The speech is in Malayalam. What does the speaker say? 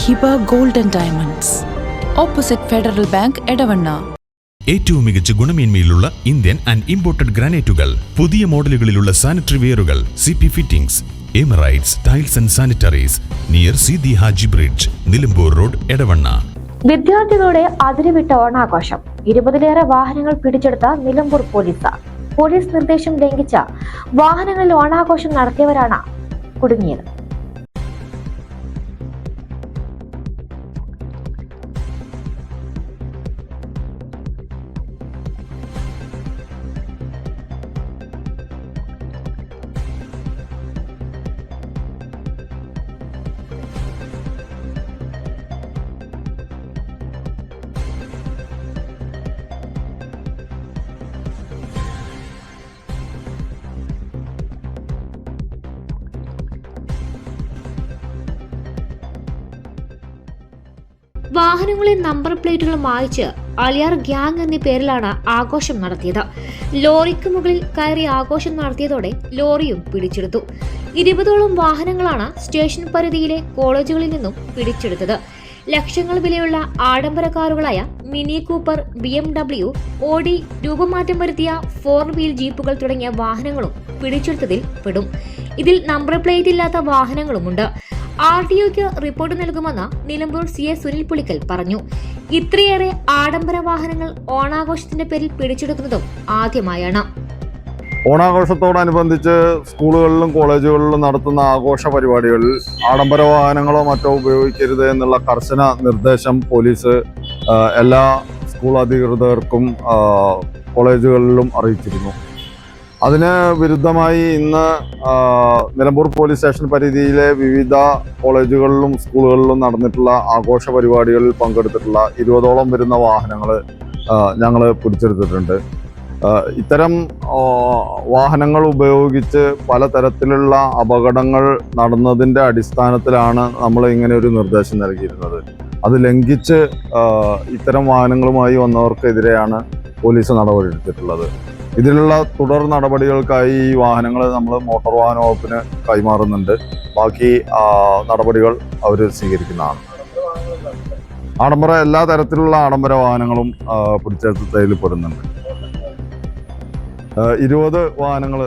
Hiba golden diamonds. Opposite Federal Bank Edavanna. ഏറ്റവും മികച്ച ഗുണമേന്മയിലുള്ള ഇന്ത്യൻ ആൻഡ് ഇമ്പോർട്ടഡ് ഗ്രാനൈറ്റുകൾ പുതിയ മോഡലുകളിലുള്ള sanitary വെയറുകൾ C P fittings Emirates tiles and sanitaries near C the Haji bridge Nilambur road Edavanna. വിദ്യാർത്ഥികളുടെ അതിരുവിട്ട ഓണാഘോഷം. ഇരുപതിലേറെ വാഹനങ്ങൾ പിടിച്ചെടുത്ത നിലമ്പൂർ പോലീസ്. പോലീസ് നിർദ്ദേശം ലംഘിച്ച വാഹനങ്ങളിൽ ഓണാഘോഷം നടത്തിയവരാണ് കുടുങ്ങിയത്. വാഹനങ്ങളിലെ നമ്പർ പ്ലേറ്റുകൾ മായ്ച്ച് അളിയാർ ഗ്യാങ് എന്ന പേരിലാണ് ആഘോഷം നടത്തിയത്. ലോറിക്ക് മുകളിൽ കയറി ആഘോഷം നടത്തിയതോടെ ലോറിയും പിടിച്ചെടുത്തു. ഇരുപതോളം വാഹനങ്ങളാണ് സ്റ്റേഷൻ പരിധിയിലെ കോളേജുകളിൽ നിന്നും പിടിച്ചെടുത്തത്. ലക്ഷങ്ങൾ വിലയുള്ള ആഡംബര കാറുകളായ Mini Cooper B M W Audi രൂപമാറ്റം വരുത്തിയ ഫോർ വീൽ ജീപ്പുകൾ തുടങ്ങിയ വാഹനങ്ങളും പിടിച്ചെടുത്തതിൽ പെടും. ഇതിൽ നമ്പർ പ്ലേറ്റ് ഇല്ലാത്ത വാഹനങ്ങളുമുണ്ട്. ആർ ടി ഒക്ക് റിപ്പോർട്ട് നൽകുമെന്ന് നിലമ്പൂർ സി എ സുനിൽ പുളിക്കൽ പറഞ്ഞു. ഇത്രയേറെ ആഡംബര വാഹനങ്ങൾ ഓണാഘോഷത്തിന്റെ പേരിൽ പിടിച്ചെടുക്കുന്നതും ആദ്യമായാണ്. ഓണാഘോഷത്തോടനുബന്ധിച്ച് സ്കൂളുകളിലും കോളേജുകളിലും നടത്തുന്ന ആഘോഷ പരിപാടികളിൽ ആഡംബര വാഹനങ്ങളോ മറ്റോ ഉപയോഗിക്കരുത് എന്നുള്ള കർശന നിർദ്ദേശം പോലീസ് എല്ലാ സ്കൂൾ അധികൃതർക്കും കോളേജുകളിലും അറിയിച്ചിരുന്നു. അതിന് വിരുദ്ധമായി ഇന്ന് നിലമ്പൂർ പോലീസ് സ്റ്റേഷൻ പരിധിയിലെ വിവിധ കോളേജുകളിലും സ്കൂളുകളിലും നടന്നിട്ടുള്ള ആഘോഷ പരിപാടികളിൽ പങ്കെടുത്തിട്ടുള്ള ഇരുപതോളം വരുന്ന വാഹനങ്ങൾ ഞങ്ങൾ പിടിച്ചെടുത്തിട്ടുണ്ട്. ഇത്തരം വാഹനങ്ങൾ ഉപയോഗിച്ച് പലതരത്തിലുള്ള അപകടങ്ങൾ നടന്നതിന്റെ അടിസ്ഥാനത്തിലാണ് നമ്മൾ ഇങ്ങനെ ഒരു നിർദ്ദേശം നൽകിയിരുന്നത്. അത് ലംഘിച്ച് ഇത്തരം വാഹനങ്ങളുമായി വന്നവർക്കെതിരെയാണ് പോലീസ് നടപടിയെടുത്തിട്ടുള്ളത്. ഇതിലുള്ള തുടർ നടപടികൾക്കായി ഈ വാഹനങ്ങൾ നമ്മൾ മോട്ടോർ വാഹന വകുപ്പിന് കൈമാറുന്നുണ്ട്. ബാക്കി നടപടികൾ അവർ സ്വീകരിക്കുന്നതാണ്. ആഡംബര എല്ലാ തരത്തിലുള്ള ആഡംബര വാഹനങ്ങളും പിടിച്ചെടുത്ത് പിടിച്ചെടുത്തതിൽ പെടുന്നുണ്ട്. ഇരുപത് വാഹനങ്ങൾ